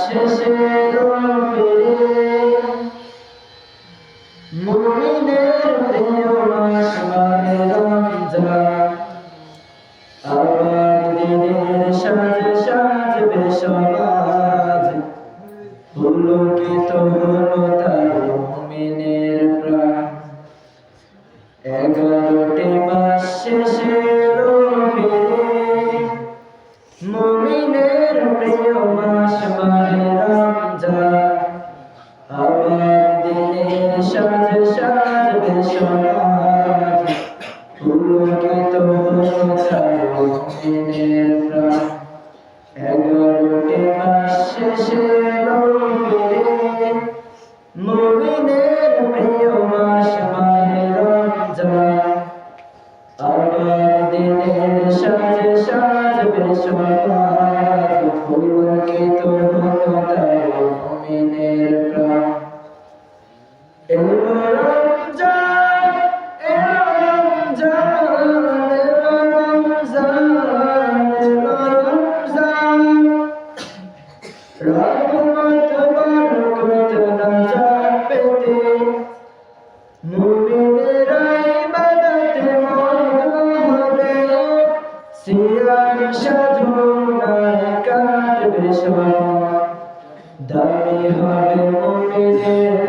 শেষে মুমিন Amén. দামি হবে মোমিনের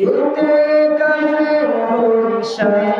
إني كثير شيء